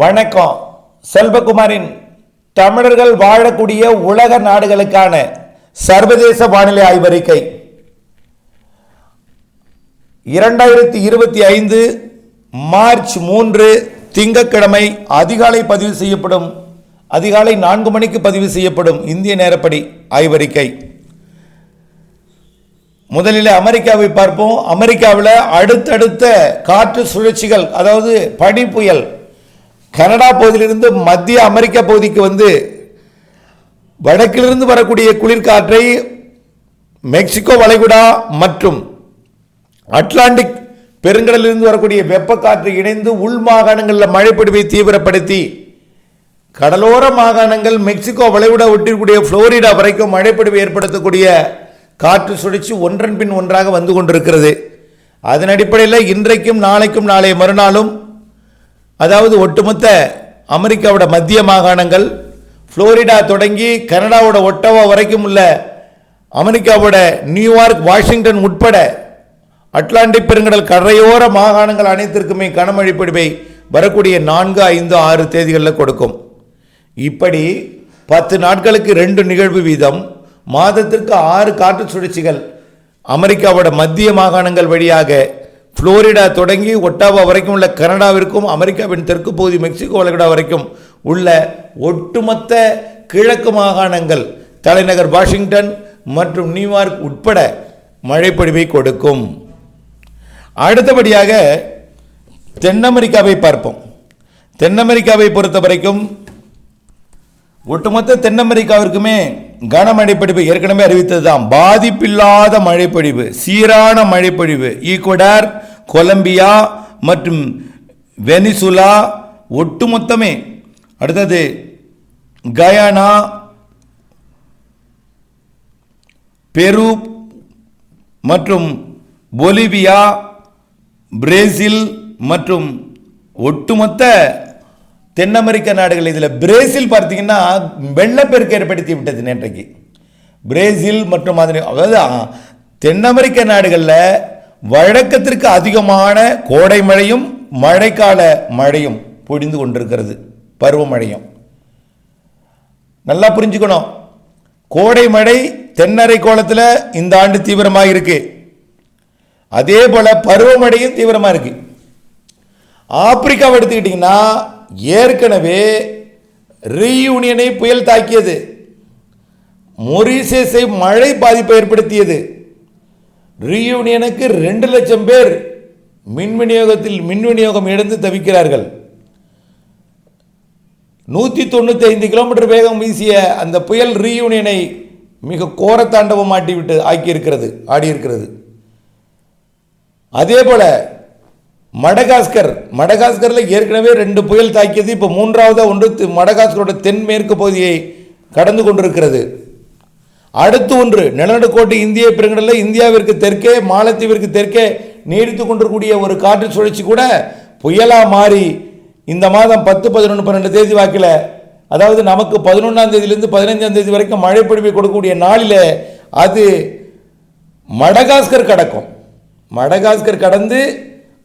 வணக்கம். செல்வகுமாரின் தமிழர்கள் வாழக்கூடிய உலக நாடுகளுக்கான சர்வதேச வானிலை ஆய்வறிக்கை. இரண்டாயிரத்தி இருபத்தி ஐந்து மார்ச் மூன்று திங்கக்கிழமை அதிகாலை பதிவு செய்யப்படும் அதிகாலை நான்கு மணிக்கு பதிவு செய்யப்படும் இந்திய நேரப்படி ஆய்வறிக்கை. முதலில் அமெரிக்காவை பார்ப்போம். அமெரிக்காவில் அடுத்தடுத்த காற்று சுழற்சிகள் அதாவது பனி புயல் கனடா பகுதியிலிருந்து மத்திய அமெரிக்கா பகுதிக்கு வந்து வடக்கிலிருந்து வரக்கூடிய குளிர்காற்றை மெக்சிகோ வளைகுடா மற்றும் அட்லாண்டிக் பெருங்கடலிலிருந்து வரக்கூடிய வெப்பக்காற்று இணைந்து உள் மாகாணங்களில் மழைப்பிடிவை தீவிரப்படுத்தி கடலோர மாகாணங்கள் மெக்சிகோ வளைகுடா ஒட்டிக்கூடிய புளோரிடா வரைக்கும் மழைப்பொழிவை ஏற்படுத்தக்கூடிய காற்று சுழற்சி ஒன்றன் பின் ஒன்றாக வந்து கொண்டிருக்கிறது. அதன் அடிப்படையில் இன்றைக்கும் நாளைக்கும் நாளைய மறுநாளும் அதாவது ஒட்டுமொத்த அமெரிக்காவோட மத்திய மாகாணங்கள் ஃப்ளோரிடா தொடங்கி கனடாவோட ஒட்டவா வரைக்கும் உள்ள அமெரிக்காவோட நியூயார்க் வாஷிங்டன் உட்பட அட்லாண்டிக் பெருங்கடல் கரையோர மாகாணங்கள் அனைத்திற்குமே கனமழை பொழிவை வரக்கூடிய நான்கு ஐந்து ஆறு தேதிகளில் கொடுக்கும். இப்படி பத்து நாட்களுக்கு ரெண்டு நிகழ்வு வீதம் மாதத்திற்கு ஆறு காற்று சுழற்சிகள் அமெரிக்காவோட மத்திய மாகாணங்கள் வழியாக புளோரிடா தொடங்கி ஒட்டாவா வரைக்கும் உள்ள கனடாவிற்கும் அமெரிக்காவின் தெற்கு பகுதி மெக்சிகோ வளைகுடா வரைக்கும் உள்ள ஒட்டுமொத்த கிழக்கு மாகாணங்கள் தலைநகர் வாஷிங்டன் மற்றும் நியூயார்க் உட்பட மழைப்பொழிவை கொடுக்கும். அடுத்தபடியாக தென் அமெரிக்காவை பார்ப்போம். தென் அமெரிக்காவை பொறுத்த வரைக்கும் ஒட்டுமொத்த தென் அமெரிக்காவிற்குமே கனமழைப்பொழிவு ஏற்கனவே ஏற்கனவே அறிவித்ததுதான். பாதிப்பில்லாத மழைப்பொழிவு சீரான மழைப்பொழிவு ஈக்குவடார் கொலம்பியா மற்றும் வெனிசுலா ஒட்டுமொத்தமே அடுத்தது கயானா பெரு மற்றும் பொலிவியா பிரேசில் மற்றும் ஒட்டுமொத்த தென் அமெரிக்க நாடுகள். இதில் பிரேசில் பார்த்தீங்கன்னா வெள்ளப்பெருக்கு ஏற்படுத்தி விட்டது நேற்றைக்கு. பிரேசில் மற்றும் அதனை அதாவது தென் அமெரிக்க நாடுகளில் வழக்கத்திற்கு அதிகமான கோடை மழையும் மழைக்கால மழையும் பொழிந்து கொண்டிருக்கிறது. பருவமழையும். நல்லா புரிஞ்சுக்கணும். கோடை மழை தென்னரை கோலத்தில் இந்த ஆண்டு தீவிரமாக இருக்கு. அதே போல பருவமழையும் தீவிரமாக இருக்கு. ஆப்பிரிக்காவை எடுத்துக்கிட்டிங்கன்னா ஏற்கனவே ரீயூனியனை புயல் தாக்கியது. மொரீசியஸை மழை பாதிப்பை ஏற்படுத்தியது. ரீயூனியனுக்கு ரெண்டு லட்சம் பேர் மின் விநியோகத்தில் மின் விநியோகம் இழந்து தவிக்கிறார்கள். நூற்றி தொண்ணூற்றி ஐந்து கிலோமீட்டர் வேகம் வீசிய அந்த புயல் ரீயூனியனை மிக கோரத்தாண்டவம் ஆட்டிவிட்டு ஆக்கியிருக்கிறது ஆடியிருக்கிறது. அதே போல் மடகாஸ்கர் மடகாஸ்கரில் ஏற்கனவே ரெண்டு புயல் தாக்கியது இப்போ மூன்றாவதாக ஒன்று மடகாஸ்கரோட தென்மேற்கு பகுதியை கடந்து கொண்டிருக்கிறது. அடுத்து ஒன்று நிலநடுக்கோட்டு இந்திய பெருங்கடலில் இந்தியாவிற்கு தெற்கே மாலத்தீவிற்கு தெற்கே நீடித்து கொண்டிருக்கூடிய ஒரு காற்று சுழற்சி கூட புயலா மாறி இந்த மாதம் பத்து பதினொன்று பன்னெண்டு தேதி வாக்கில் அதாவது நமக்கு பதினொன்றாம் தேதியிலிருந்து பதினைஞ்சாம் தேதி வரைக்கும் மழை பொழிவை கொடுக்கக்கூடிய நாளில் அது மடகாஸ்கர் கடக்கும். மடகாஸ்கர் கடந்து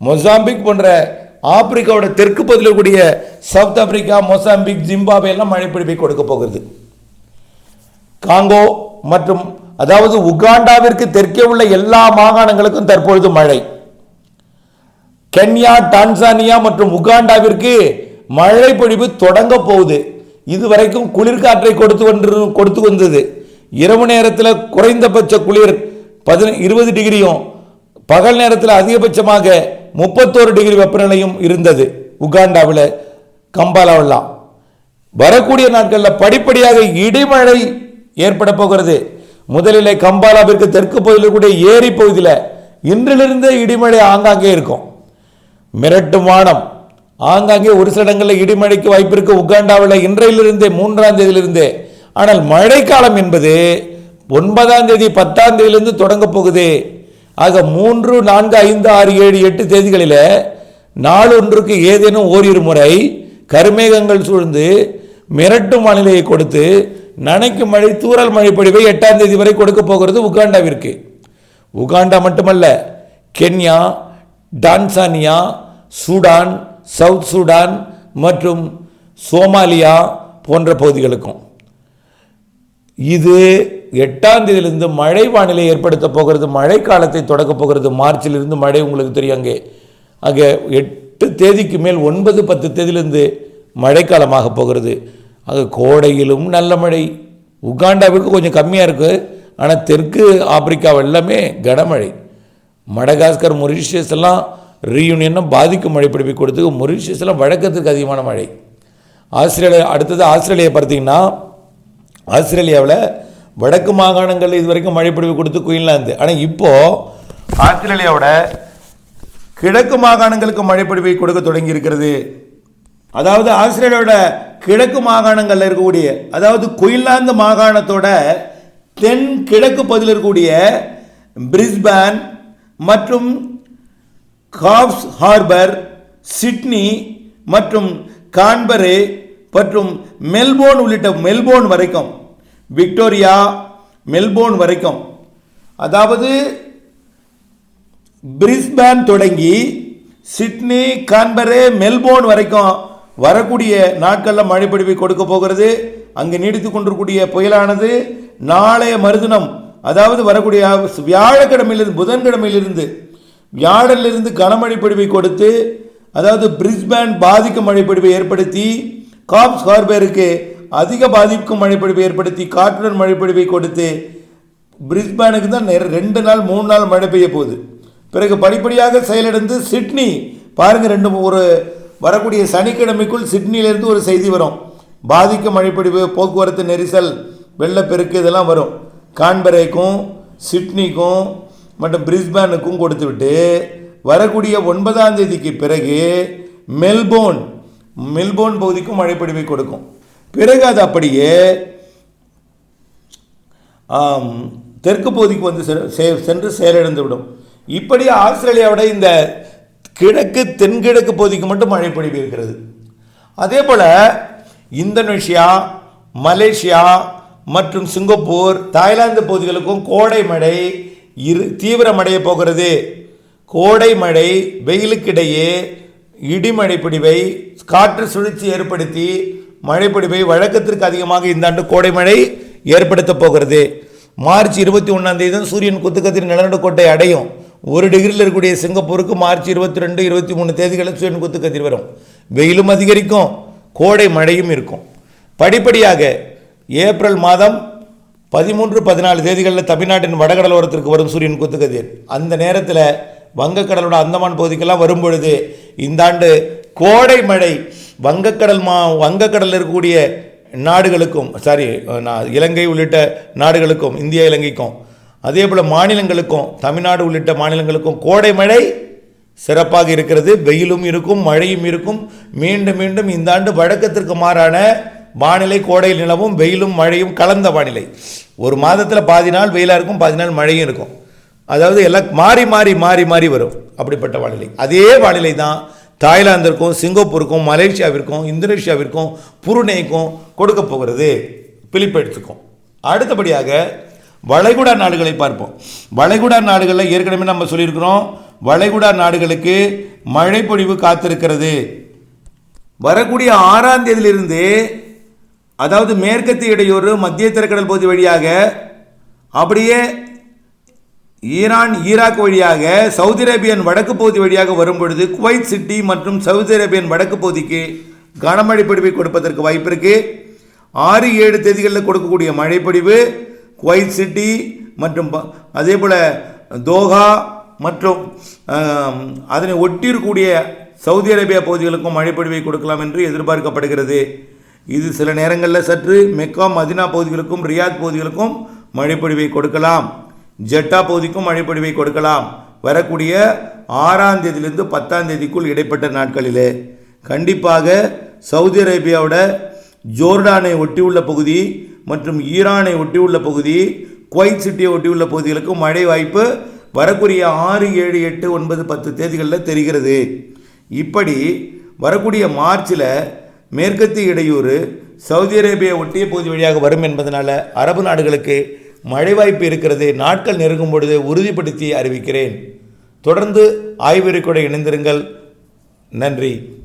மொசாம்பிக் போன்ற ஆப்பிரிக்காவோட தெற்கு பகுதியில் கூடிய சவுத் ஆப்பிரிக்கா மொசாம்பிக் ஜிம்பாபே எல்லாம் மழை பொழிவை கொடுக்க போகிறது. காங்கோ மற்றும் அதாவது உகாண்டாவிற்கு தெற்கே உள்ள எல்லா மாகாணங்களுக்கும் தற்பொழுது மழை. கென்யா டான்சானியா மற்றும் உகாண்டாவிற்கு மழை பொழிவு தொடங்க போகுது. இதுவரைக்கும் குளிர்காற்றை கொடுத்து கொண்டு கொடுத்து வந்தது இரவு நேரத்தில் குறைந்தபட்ச குளிர் பதின இருபது டிகிரியும் பகல் நேரத்தில் அதிகபட்சமாக முப்பத்தோரு டிகிரி வெப்பநிலையும் இருந்தது உகாண்டாவில் கம்பாலாவெல்லாம் வரக்கூடிய நாட்களில் படிப்படியாக இடிமழை ஏற்பட போகிறது. முதலிலே கம்பாலாவிற்கு தெற்கு பகுதியில் கூட ஏரி பகுதியில் இன்றிலிருந்தே இடிமழை ஆங்காங்கே இருக்கும். மிரட்டும் வானம். ஆங்காங்கே ஒரு சில இடங்களில் இடிமழைக்கு வாய்ப்பு இருக்கு. உகாண்டாவில் இன்றையிலிருந்தே மூன்றாம் தேதியிலிருந்தே. ஆனால் மழைக்காலம் என்பது ஒன்பதாம் தேதி பத்தாம் தேதியிலிருந்து தொடங்க போகுது. ஆக மூன்று நான்கு ஐந்து ஆறு ஏழு எட்டு தேதிகளில் நாள் ஒன்றுக்கு ஏதேனும் ஓரிரு முறை கருமேகங்கள் சூழ்ந்து மிரட்டும் வானிலையை கொடுத்து நனைக்கும் மழை தூறல் மழை பொழிவை எட்டாம் தேதி வரை கொடுக்க போகிறது உகாண்டாவிற்கு. உகாண்டா மட்டுமல்ல Kenya Tanzania Sudan South Sudan மற்றும் சோமாலியா போன்ற பகுதிகளுக்கும். இது எட்டாம் தேதியிலிருந்து மழை வானிலை ஏற்படுத்த போகிறது மழைக்காலத்தை தொடக்கப் தொடக்க போகிறது. மார்ச்சிலிருந்து மழை உங்களுக்கு தெரியும் அங்கே. அங்கே எட்டு தேதிக்கு மேல் ஒன்பது பத்து தேதியிலிருந்து மழைக்காலமாக போகிறது. அது கோடையிலும் நல்ல மழை. உகாண்டாவுக்கு கொஞ்சம் கம்மியாக இருக்குது ஆனால் தெற்கு ஆப்பிரிக்காவை எல்லாமே கனமழை. மடகாஸ்கர் மொரிஷியஸ் எல்லாம் ரீயூனியனும் பாதிக்கும் மழை பிடிப்பை கொடுத்து மொரிஷியஸ் எல்லாம் வழக்கத்துக்கு அதிகமான மழை. ஆஸ்திரேலியா அடுத்தது ஆஸ்திரேலியா பார்த்தீங்கன்னா ஆஸ்திரேலியாவில் வடக்கு மாகாணங்களில் இது வரைக்கும் பிடிப்பு கொடுத்து குயின்லாந்து. ஆனால் இப்போது ஆஸ்திரேலியாவோட கிழக்கு மாகாணங்களுக்கு மழைப்பொழிவை கொடுக்க தொடங்கி இருக்கிறது. அதாவது ஆஸ்திரேலியாவோட கிழக்கு மாகாணங்களில் இருக்கக்கூடிய அதாவது குயின்லாந்து மாகாணத்தோட தென் கிழக்கு பகுதியில் இருக்கக்கூடிய பிரிஸ்பேன் மற்றும் காப்ஸ் ஹார்பர் சிட்னி மற்றும் கான்பரே மற்றும் மெல்போர்ன் உள்ளிட்ட மெல்போர்ன் வரைக்கும் விக்டோரியா மெல்போர்ன் வரைக்கும். அதாவது பிரிஸ்பேன் தொடங்கி சிட்னி கான்பரே மெல்போர்ன் வரைக்கும் வரக்கூடிய நாட்களில் மழைப்பொழிவை கொடுக்க போகிறது. அங்கே நீடித்து கொண்டிருக்கூடிய புயலானது நாளைய மறுதினம் அதாவது வரக்கூடிய வியாழக்கிழமையிலிருந்து புதன்கிழமையிலிருந்து வியாழனிலிருந்து கனமழை பொழிவை கொடுத்து அதாவது பிரிஸ்பேன் பாதிக்கும் மழைப்பொழிவை ஏற்படுத்தி காப்ஸ் ஹார்பருக்கு அதிக பாதிக்கும் மழைப்பொழிவை ஏற்படுத்தி காற்றுடன் மழைப்பொழிவை கொடுத்து பிரிஸ்பேனுக்கு தான் ரெண்டு நாள் மூணு நாள் மழை பெய்ய போகுது. பிறகு படிப்படியாக செயலிழந்து சிட்னி பாருங்கள் ரெண்டு ஒரு வரக்கூடிய சனிக்கிழமைக்குள் சிட்னியிலேருந்து ஒரு செய்தி வரும். பாதிக்கும் மழைப்பிடிவு போக்குவரத்து நெரிசல் வெள்ளப்பெருக்கு இதெல்லாம் வரும். கான்பரேக்கும் சிட்னிக்கும் மற்றும் பிரிஸ்பேனுக்கும் கொடுத்து விட்டு வரக்கூடிய ஒன்பதாம் தேதிக்கு பிறகு மெல்போர்ன் மெல்போர்ன் பகுதிக்கும் மழைப்பொழிவை கொடுக்கும். பிறகு அது அப்படியே தெற்கு பகுதிக்கு வந்து செ- செ- சென்று செயலிழந்து விடும் இப்படி ஆஸ்திரேலியாவோட இந்த கிழக்கு தென்கிழக்கு பகுதிக்கு மட்டும் மழை பொழிவு இருக்கிறது. அதே போல் இந்தோனேஷியா மலேசியா மற்றும் சிங்கப்பூர் தாய்லாந்து பகுதிகளுக்கும் கோடை மழை இரு தீவிரமடைய போகிறது கோடை மழை வெயிலுக்கிடையே இடிமழை பிடிவை காற்று சுழற்சி ஏற்படுத்தி மழைப்பிடிவை வழக்கத்திற்கு அதிகமாக இந்த ஆண்டு கோடை மழை ஏற்படுத்தப் போகிறது. மார்ச் இருபத்தி ஒன்றாம் தேதி தான் சூரியன் குத்துக்கத்தின் நிலநடுக்கோட்டை அடையும். ஒரு டிகிரியில் இருக்கக்கூடிய சிங்கப்பூருக்கு மார்ச் இருபத்தி ரெண்டு இருபத்தி மூணு தேதிகளில் சூரியன் குத்துக்கதிர் வரும். வெயிலும் அதிகரிக்கும் கோடை மழையும் இருக்கும். படிப்படியாக ஏப்ரல் மாதம் பதிமூன்று பதினாலு தேதிகளில் தமிழ்நாட்டின் வடகடலோரத்திற்கு வரும் சூரியன் குத்துக்கதிர் அந்த நேரத்தில் வங்கக்கடலோட அந்தமான் பகுதிக்கெல்லாம் வரும் பொழுது இந்த ஆண்டு கோடை மழை வங்கக்கடல் மா வங்கக்கடலில் இருக்கக்கூடிய நாடுகளுக்கும் சாரி நான் இலங்கை உள்ளிட்ட நாடுகளுக்கும் இந்தியா இலங்கைக்கும் அதே போல் மாநிலங்களுக்கும் தமிழ்நாடு உள்ளிட்ட மாநிலங்களுக்கும் கோடை மழை சிறப்பாக இருக்கிறது. வெயிலும் இருக்கும் மழையும் இருக்கும். மீண்டும் மீண்டும் இந்த ஆண்டு வழக்கத்திற்கு மாறான வானிலை கோடையில் நிலவும் வெயிலும் மழையும் கலந்த வானிலை. ஒரு மாதத்தில் பாதி நாள் வெயிலாக இருக்கும் பாதி நாள் மழையும் இருக்கும். அதாவது எல்லாம் மாறி மாறி மாறி மாறி வரும். அப்படிப்பட்ட வானிலை. அதே வானிலை தான் தாய்லாந்திற்கும் சிங்கப்பூருக்கும் மலேசியாவிற்கும் இந்தோனேஷியாவிற்கும் புருனேக்கும் கொடுக்க போகிறது. பிலிப்பைன்ஸுக்கும் அடுத்தபடியாக வளைகுடா நாடுகளை பார்ப்போம். வளைகுடா நாடுகளில் ஏற்கனவே நம்ம சொல்லியிருக்கிறோம். வளைகுடா நாடுகளுக்கு மழைப்பொழிவு காத்திருக்கிறது. வரக்கூடிய ஆறாம் தேதியிலிருந்து அதாவது மேற்கத்து இடையூறு மத்திய திரைக்கடல் பகுதி வழியாக அப்படியே ஈரான் ஈராக் வழியாக சவுதி அரேபியன் வடக்கு பகுதி வழியாக வரும் பொழுது குவைத் சிட்டி மற்றும் சவுதி அரேபியன் வடக்கு பகுதிக்கு கனமழை பொழிவை கொடுப்பதற்கு வாய்ப்பு இருக்குது ஆறு ஏழு தேதிகளில் கொடுக்கக்கூடிய மழைப்பொழிவு குவைத் சிட்டி மற்றும் ப- அதே போல் தோஹா மற்றும் அதனை ஒட்டியிருக்கக்கூடிய சவுதி அரேபியா பகுதிகளுக்கும் மழைப்பொழிவை கொடுக்கலாம் என்று எதிர்பார்க்கப்படுகிறது. இது சில நேரங்களில் சற்று மெக்கா மதினா பகுதிகளுக்கும் ரியாத் பகுதிகளுக்கும் மழைப்பொழிவை கொடுக்கலாம். ஜெட்டா பகுதிக்கும் மழைப்பொழிவை கொடுக்கலாம். வரக்கூடிய ஆறாம் தேதியிலிருந்து பத்தாம் தேதிக்குள் இடைப்பட்ட நாட்களிலே. கண்டிப்பாக சவுதி அரேபியாவோட ஜோர்டானை ஒட்டியுள்ள பகுதி மற்றும் ஈரானை ஒட்டியுள்ள பகுதி குவைத் சிட்டியை ஒட்டியுள்ள பகுதிகளுக்கும் மழை வாய்ப்பு வரக்கூடிய ஆறு ஏழு எட்டு ஒன்பது பத்து தேதிகளில் தெரிகிறது. இப்படி வரக்கூடிய மார்ச்சில் மேற்கத்திய இடையூறு சவுதி அரேபியா ஒட்டிய பகுதி வழியாக வரும் என்பதனால் அரபு நாடுகளுக்கு மழை வாய்ப்பு இருக்கிறது. நாட்கள் நெருங்கும் பொழுது உறுதிப்படுத்தி அறிவிக்கிறேன். தொடர்ந்து ஆய்வறிக்கூட இணைந்திருங்கள். நன்றி.